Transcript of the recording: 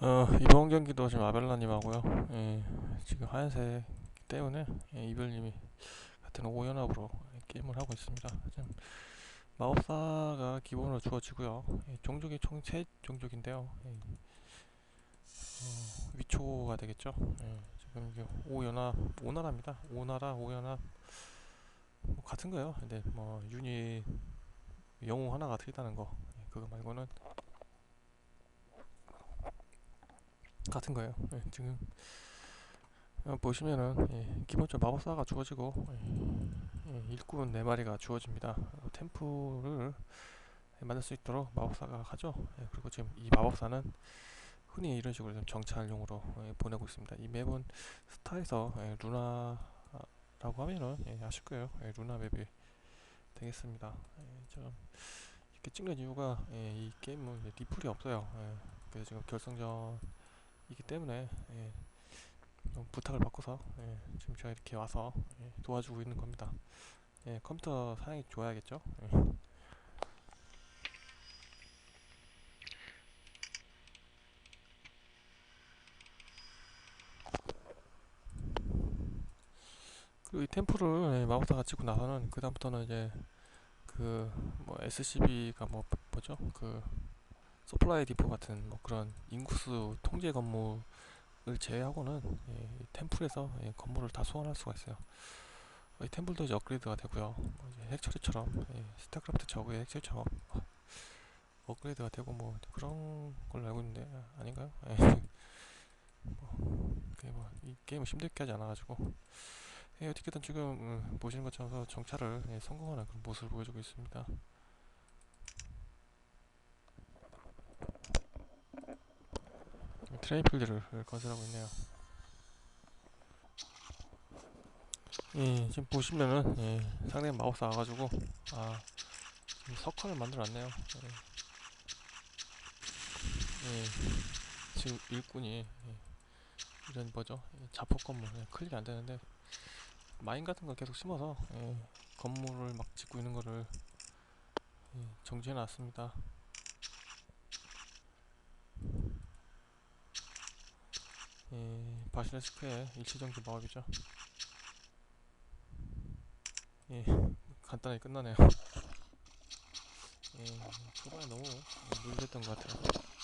어, 이번 경기도 지금 아벨라님하고요. 예, 지금 하얀색 때문에 예, 이별님이 같은 5연합으로 게임을 하고 있습니다. 지금 마법사가 기본으로 주어지고요. 예, 종족이 총세 종족인데요. 예, 어, 위초가 되겠죠. 예, 지금 이게 5연합, 5나라입니다. 5나라, 5연합 뭐 같은 거예요. 근데 뭐 유닛 영웅 하나가 틀리다는 거 예, 그거 말고는 같은 거예요. 예, 지금 어, 보시면은 예, 기본적으로 마법사가 주어지고 예, 예, 일꾼 4마리가 주어집니다. 어, 템플을 만들 수 있도록 마법사가 하죠. 예, 그리고 지금 이 마법사는 흔히 이런 식으로 좀 정찰용으로 예, 보내고 있습니다. 이 맵은 스타에서 예, 루나라고 하면은 예, 아실 거예요. 예, 루나 맵이 되겠습니다. 예, 좀 이렇게 찍는 이유가 예, 이 게임은 리플이 없어요. 예, 그래서 지금 결승전 이기 때문에 예, 좀 부탁을 받고서 예, 지금 제가 이렇게 와서 예, 도와주고 있는 겁니다. 예, 컴퓨터 사양이 좋아야겠죠. 예. 그리고 이 템플을 예, 마법사가 찍고 나서는 그 다음부터는 이제 그 뭐 SCB가 뭐 뭐죠 그 서플라이 디포 같은 뭐 그런 인구수 통제 건물을 제외하고는 예, 이 템플에서 예, 건물을 다 소환할 수가 있어요. 어, 이 템플도 이제 업그레이드가 되고요. 뭐 이제 핵처리처럼 예, 스타크래프트 저그의 핵처리처럼 업그레이드가 되고 뭐 그런 걸로 알고 있는데 아, 아닌가요? 예. 뭐, 그게 뭐이 게임을 힘들게 하지 않아가지고 예, 어떻게든 지금 음, 보시는 것처럼 정찰을 예, 성공하는 그런 모습을 보여주고 있습니다. 트레이필드를 건설하고 있네요. 예, 지금 보시면은 예, 상당히 마법사 와가지고 아 석화를 만들어놨네요. 예, 예, 지금 일꾼이 예, 이런 뭐죠? 예, 자폭 건물 예, 클릭이 안 되는데 마인 같은 거 계속 심어서 예, 건물을 막 짓고 있는 거를 예, 정지해 놨습니다. 예, 바실레스크의 일시정지 마법이죠. 예, 간단하게 끝나네요. 예, 초반에 너무 물렸던 것 같아요.